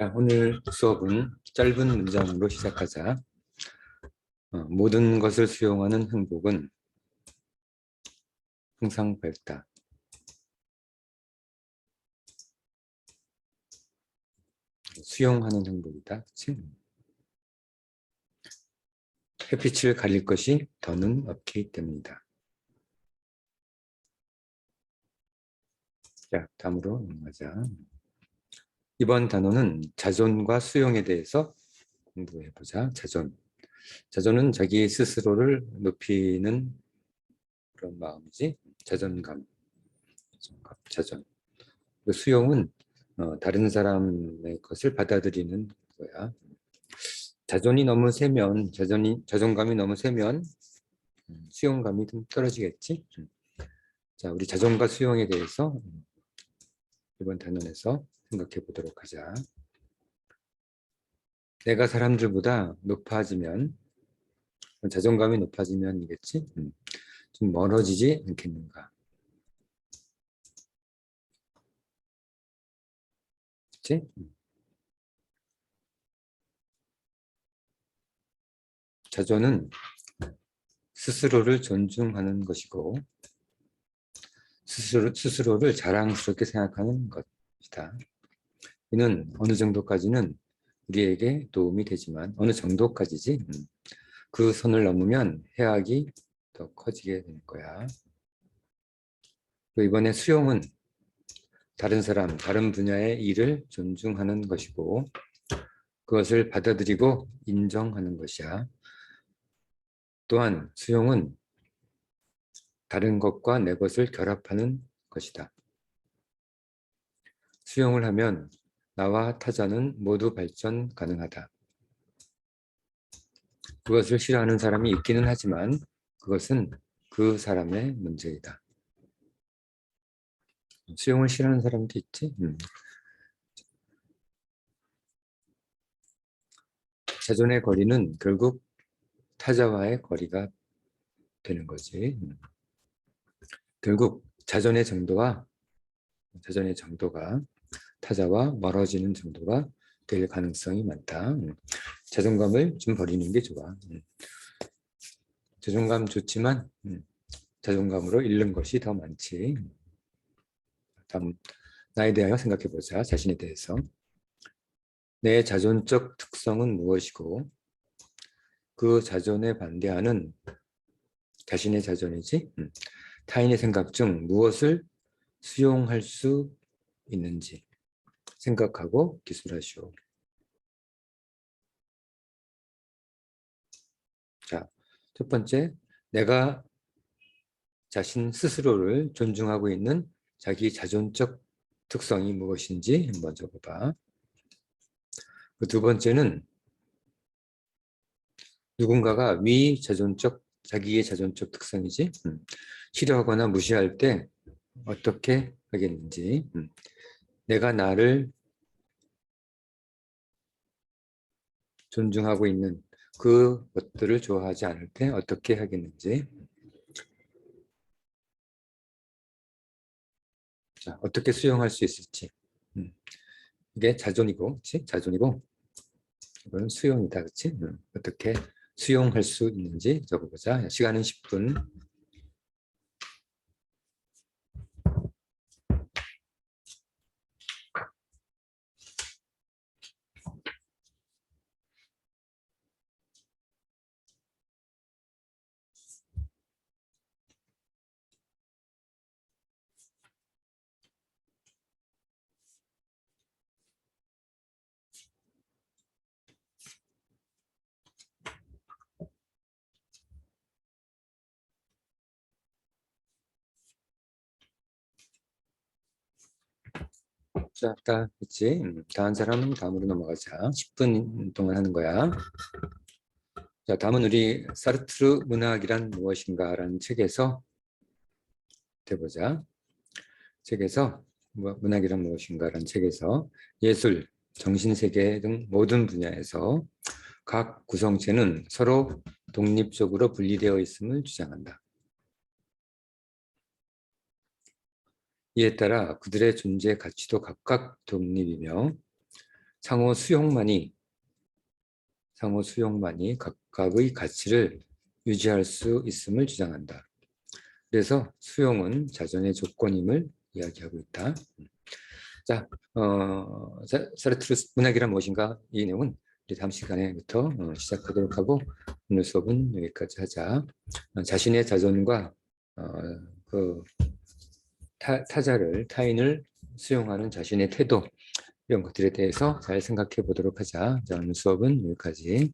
자, 오늘 수업은 짧은 문장으로 시작하자. 어, 모든 것을 수용하는 행복은 항상 밝다. 수용하는 행복이다. 그치? 햇빛을 가릴 것이 더는 없기 때문이다. 자, 다음으로 넘어가자. 이번 단어는 자존과 수용에 대해서 공부해 보자. 자존. 자존은 자기 스스로를 높이는 그런 마음이지. 자존감. 자존감. 자존. 수용은 어, 다른 사람의 것을 받아들이는 거야. 자존이 너무 세면 자존이 자존감이 너무 세면 음, 수용감이 좀 떨어지겠지. 음. 자, 우리 자존과 수용에 대해서 음, 이번 단원에서 생각해 보도록 하자. 내가 사람들보다 높아지면 자존감이 높아지면이겠지. 음, 좀 멀어지지 않겠는가. 그치? 음. 자존은 스스로를 존중하는 것이고 스스로, 스스로를 자랑스럽게 생각하는 것이다. 이는 어느 정도까지는 우리에게 도움이 되지만 어느 정도까지지 음, 그 선을 넘으면 해악이 더 커지게 될 거야. 이번에 수용은 다른 사람, 다른 분야의 일을 존중하는 것이고 그것을 받아들이고 인정하는 것이야. 또한 수용은 다른 것과 내 것을 결합하는 것이다. 수용을 하면 나와 타자는 모두 발전 가능하다. 그것을 싫어하는 사람이 있기는 하지만 그것은 그 사람의 문제이다. 수용을 싫어하는 사람도 있지. 음. 자존의 거리는 결국 타자와의 거리가 되는 거지. 음. 결국 자존의 정도와 자존의 정도가 타자와 멀어지는 정도가 될 가능성이 많다. 음. 자존감을 좀 버리는 게 좋아. 음. 자존감 좋지만 자존감으로 잃는 것이 더 많지. 다음 나에 대하여 생각해 보자. 자신에 대해서. 내 자존적 특성은 무엇이고 그 자존에 반대하는 자신의 자존이지 음. 타인의 생각 중 무엇을 수용할 수 있는지 생각하고 기술하시오. 자, 첫 번째, 내가 자신 스스로를 존중하고 있는 자기 자존적 특성이 무엇인지 한번 적어봐. 그 두 번째는 누군가가 위 자존적 자기의 자존적 특성이지 음. 싫어하거나 무시할 때 어떻게 하겠는지 음. 내가 나를 존중하고 있는 그 것들을 좋아하지 않을 때 어떻게 하겠는지 자, 어떻게 수용할 수 있을지 음. 이게 자존이고 그치? 자존이고 이건 수용이다 그치? 음. 어떻게 수용할 수 있는지 적어보자 시간은 10분 자, 다 했지? 음, 다음 사람 다음으로 넘어가자. 10분 동안 하는 거야. 자, 다음은 우리 사르트르 문학이란 무엇인가라는 책에서 해보자. 책에서 뭐, 문학이란 무엇인가라는 책에서 예술, 정신세계 등 모든 분야에서 각 구성체는 서로 독립적으로 분리되어 있음을 주장한다. 이에 따라 그들의 존재 가치도 각각 독립이며 상호 수용만이 상호 수용만이 각각의 가치를 유지할 수 있음을 주장한다. 그래서 수용은 자존의 조건임을 이야기하고 있다. 자, 어, 사- 사르트르 문학이란 무엇인가? 이 내용은 우리 다음 시간에부터 어, 시작하도록 하고 오늘 수업은 여기까지 하자. 어, 자신의 자존과 어, 그 타, 타자를 타인을 수용하는 자신의 태도 이런 것들에 대해서 잘 생각해 보도록 하자. 자, 오늘 수업은 여기까지.